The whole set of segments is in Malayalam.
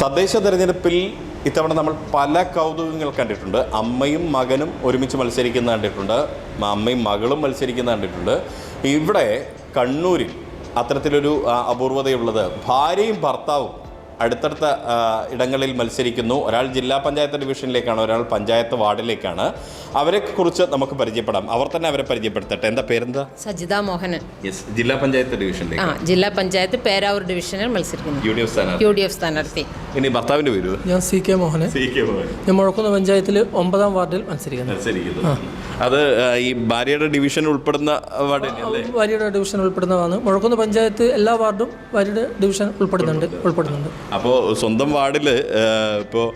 തദ്ദേശ തെരഞ്ഞെടുപ്പിൽ ഇത്തവണ നമ്മൾ പല കൗതുകങ്ങൾ കണ്ടിട്ടുണ്ട്. അമ്മയും മകനും ഒരുമിച്ച് മത്സരിക്കുന്ന കണ്ടിട്ടുണ്ട്. അമ്മയും മകളും മത്സരിക്കുന്ന കണ്ടിട്ടുണ്ട്. ഇവിടെ കണ്ണൂരിൽ അത്തരത്തിലൊരു അപൂർവതയുള്ളത്. ഭാര്യയും ഭർത്താവും അടുത്തടുത്ത ഇടങ്ങളിൽ മത്സരിക്കുന്നു. ഒരാൾ ജില്ലാ പഞ്ചായത്ത് ഡിവിഷനിലേക്കാണ് ഒരാൾ പഞ്ചായത്ത് വാർഡിലേക്കാണ്. അവരെ കുറിച്ച് നമുക്ക് പരിചയപ്പെടാം. അവർ തന്നെ അവരെ പരിചയപ്പെടുത്തട്ടെ. എന്താ പേരെന്താ? സജിത മോഹനൻ. യെസ് ജില്ലാ പഞ്ചായത്ത് ആ ജില്ലാ പഞ്ചായത്ത് പേരാവൂർ ഡിവിഷനിൽ മത്സരിക്കുന്നു. യു ഡി എഫ് സ്ഥാനാർത്ഥി. യു ഡി എഫ് സ്ഥാനാർത്ഥി. ഇനി ഭർത്താവിന്റെ പേര്? ഞാൻ C K Mohanan. C K Mohan ഞാൻ മുഴക്കുന്ന പഞ്ചായത്തിൽ ഒമ്പതാം വാർഡിൽ മത്സരിക്കുന്നു. മത്സരിക്കുന്നു. അത് ഈ ഭാര്യയുടെ ഡിവിഷൻ ഉൾപ്പെടുന്ന വാർഡ് തന്നെയല്ലേ വാര്യയുടെ ഡിവിഷൻ ഉൾപ്പെടുന്നതാണ്. മുഴക്കുന്ന പഞ്ചായത്ത് എല്ലാ വാർഡും ഭാര്യയുടെ ഡിവിഷൻ ഉൾപ്പെടുന്നുണ്ട്. ഉൾപ്പെടുന്നുണ്ട്. അപ്പോൾ സ്വന്തം വാർഡിൽ ഇപ്പോൾ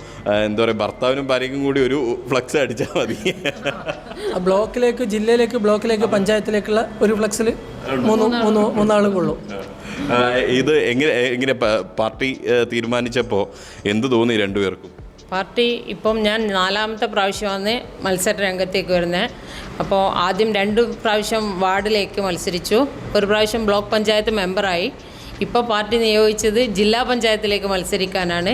എന്താ പറയുക ഭർത്താവിനും ഭാര്യയ്ക്കും കൂടി ഒരു ഫ്ലക്സ് അടിച്ചാൽ മതി. ആ ബ്ലോക്കിലേക്ക് ജില്ലയിലേക്ക് ബ്ലോക്കിലേക്ക് പഞ്ചായത്തിലേക്കുള്ള ഒരു ഫ്ലക്സിൽ മൂന്ന് മൂന്ന് മൂന്നാളും കൊള്ളും ഇത് എങ്ങനെ എങ്ങനെ പാർട്ടി തീരുമാനിച്ചപ്പോൾ എന്ത് തോന്നി രണ്ടുപേർക്കും? പാർട്ടി ഇപ്പം ഞാൻ നാലാമത്തെ പ്രാവശ്യമാണ് മത്സര രംഗത്തേക്ക് വരുന്നത് അപ്പോൾ ആദ്യം രണ്ട് പ്രാവശ്യം വാർഡിലേക്ക് മത്സരിച്ചു. ഒരു പ്രാവശ്യം ബ്ലോക്ക് പഞ്ചായത്ത് മെമ്പറായി. ഇപ്പോൾ പാർട്ടി നിയോഗിച്ചത് ജില്ലാ പഞ്ചായത്തിലേക്ക് മത്സരിക്കാനാണ്.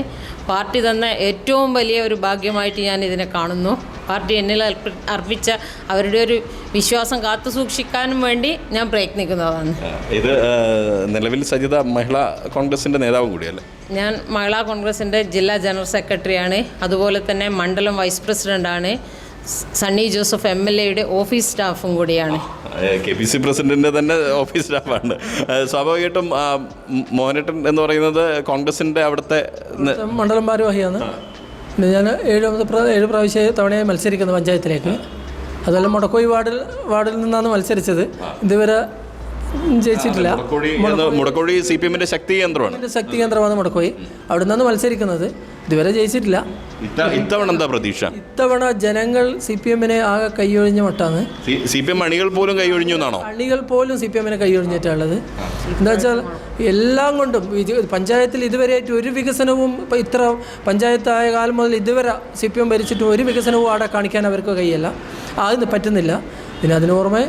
പാർട്ടി തന്ന ഏറ്റവും വലിയ ഒരു ഭാഗ്യമായിട്ട് ഞാൻ ഇതിനെ കാണുന്നു. പാർട്ടി എന്നിൽ അർപ്പിച്ച അവരുടെ ഒരു വിശ്വാസം കാത്തു സൂക്ഷിക്കാനും വേണ്ടി ഞാൻ പ്രയത്നിക്കുന്നതാണ്. ഇത് നിലവിൽ സജിത മഹിളാ കോൺഗ്രസിന്റെ നേതാവും കൂടിയല്ലേ? ഞാൻ മഹിളാ കോൺഗ്രസിന്റെ ജില്ലാ ജനറൽ സെക്രട്ടറിയാണ്. അതുപോലെ തന്നെ മണ്ഡലം വൈസ് പ്രസിഡന്റാണ് സണ്ണി ജോസഫ് എം എൽ എയുടെ ഓഫീസ് സ്റ്റാഫും കൂടിയാണ്. കെ പി സി പ്രസിഡന്റിന്റെ തന്നെ ഓഫീസ് സ്റ്റാഫാണ്. സ്വാഭാവികമായിട്ടും മോഹനേട്ടൻ എന്ന് പറയുന്നത് കോൺഗ്രസിന്റെ അവിടുത്തെ മണ്ഡലം ഭാരവാഹിയാണ്. പിന്നെ ഞാൻ ഏഴാമത് ഏഴ് പ്രാവശ്യം തവണയായി മത്സരിക്കുന്നു പഞ്ചായത്തിലേക്ക്. അതുപോലെ മുടക്കോയി വാർഡിൽ വാർഡിൽ നിന്നാണ് മത്സരിച്ചത്. ഇതുവരെ ജയിച്ചിട്ടില്ല. മുടക്കോഴി സി പി എമ്മിന്റെ ശക്തി കേന്ദ്രമാണ്. ശക്തി കേന്ദ്രമാണ് മുടക്കോഴി. അവിടെ നിന്നാണ് മത്സരിക്കുന്നത്. ഇതുവരെ ജയിച്ചിട്ടില്ല. ഇത്തവണ എന്താ പ്രതീക്ഷ? ഇത്തവണ ജനങ്ങൾ സി പി എമ്മിനെ ആകെ കൈയൊഴിഞ്ഞ മട്ടാണ്. സി പി എം അണികൾ പോലും കൈയൊഴിഞ്ഞു എന്നാണോ? അണികൾ പോലും സി പി എമ്മിനെ കൈയൊഴിഞ്ഞിട്ടുള്ളത് എന്താ വെച്ചാൽ എല്ലാം കൊണ്ടും പഞ്ചായത്തിൽ ഇതുവരെയായിട്ട് ഒരു വികസനവും ഇപ്പം ഇത്ര പഞ്ചായത്തായ കാലം മുതൽ ഇതുവരെ സി പി എം ഭരിച്ചിട്ടും ഒരു വികസനവും അവിടെ കാണിക്കാൻ അവർക്ക് കഴിയല്ല. അത് പറ്റുന്നില്ല. പിന്നെ അതിന് പുറമെ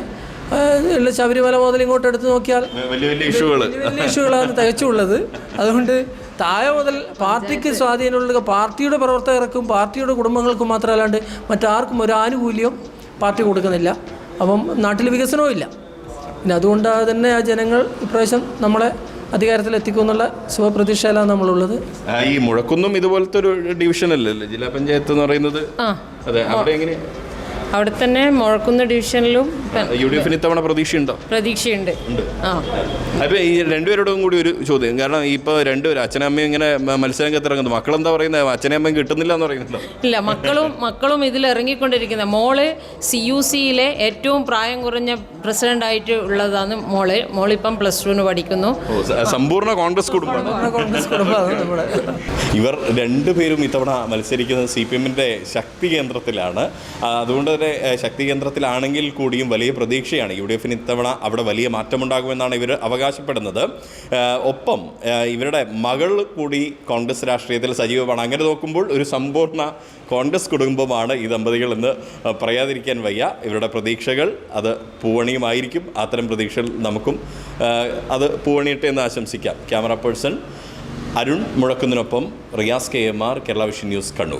ശബരിമല മുതൽ ഇങ്ങോട്ട് എടുത്തു നോക്കിയാൽ വലിയ വലിയ ഇഷ്യൂകൾ വലിയ വലിയ ഇഷ്യൂകളാണ് തികച്ചുള്ളത്. അതുകൊണ്ട് താഴെ മുതൽ പാർട്ടിക്ക് സ്വാധീനമുള്ള പാർട്ടിയുടെ പ്രവർത്തകർക്കും പാർട്ടിയുടെ കുടുംബങ്ങൾക്കും മാത്രമല്ലാണ്ട് മറ്റാർക്കും ഒരു ആനുകൂല്യം പാർട്ടി കൊടുക്കുന്നില്ല. അപ്പം നാട്ടിൽ വികസനവും ഇല്ല. പിന്നെ അതുകൊണ്ട് തന്നെ ആ ജനങ്ങൾ ഇപ്രാവശ്യം നമ്മളെ അധികാരത്തിൽ എത്തിക്കും എന്നുള്ള ശുഭപ്രതീക്ഷയിലാണ് നമ്മളുള്ളത്. ഈ മുഴക്കുന്നും ഇതുപോലത്തെ ഒരു ഡിവിഷൻ അല്ലല്ലേ ജില്ലാ പഞ്ചായത്ത് എന്ന് പറയുന്നത്? അതെ അവിടെ എങ്ങനെ അവിടെ തന്നെ മുഴക്കുന്ന ഡിവിഷനിലും പ- യു ഡി എഫിന് ഇത്തവണ പ്രതീക്ഷയുണ്ടോ? പ്രതീക്ഷയുണ്ട്. ആ. അപ്പൊ ഈ രണ്ടുപേരോടും കൂടി ഒരു ചോദ്യം. കാരണം ഇപ്പൊ രണ്ടുപേരും അച്ഛനും അമ്മയും ഇങ്ങനെ മത്സരം ഇറങ്ങുന്നു മക്കൾ എന്താ പറയുന്നത് അച്ഛനും അമ്മയും കിട്ടുന്നില്ല എന്ന് പറയുന്നുണ്ടോ ഇല്ല മക്കളും മക്കളും ഇതിൽ ഇറങ്ങിക്കൊണ്ടിരിക്കുന്ന. മോൾ സി യു സിയിലെ ഏറ്റവും പ്രായം കുറഞ്ഞ പ്രസിഡന്റ് ആയിട്ട് ഉള്ളതാണ് മോൾ. മോളിപ്പം പ്ലസ് ടുവിന് പഠിക്കുന്നു. സമ്പൂർണ കോൺഗ്രസ് കുടുംബമാണ്. കോൺഗ്രസ് കുടുംബമാണ് ഇവർ രണ്ടുപേരും ഇത്തവണ മത്സരിക്കുന്നത് സി പി എമ്മിന്റെ ശക്തി കേന്ദ്രത്തിലാണ്. അതുകൊണ്ട് തന്നെ ശക്തികേന്ദ്രത്തിലാണെങ്കിൽ ശക്തി കേന്ദ്രത്തിലാണെങ്കിൽ കൂടിയും വലിയ പ്രതീക്ഷയാണ്. യു ഡി എഫിന് ഇത്തവണ അവിടെ വലിയ മാറ്റമുണ്ടാകുമെന്നാണ് ഇവർ അവകാശപ്പെടുന്നത്. ഒപ്പം ഇവരുടെ മകൾ കൂടി കോൺഗ്രസ് രാഷ്ട്രീയത്തിൽ സജീവമാണ്. അങ്ങനെ നോക്കുമ്പോൾ ഒരു സമ്പൂർണ കോൺഗ്രസ് കുടുംബമാണ് ഈ ദമ്പതികൾ എന്ന് പറയാതിരിക്കാൻ വയ്യ. ഇവരുടെ പ്രതീക്ഷകൾ അത് പൂവണിയുമായിരിക്കും. അത്തരം പ്രതീക്ഷകൾ നമുക്കും അത് പൂവണിയട്ടെ എന്ന് ആശംസിക്കാം. Camera person Arun മുഴക്കുന്നതിനൊപ്പം Riyas K M R Kerala vision news Kannur.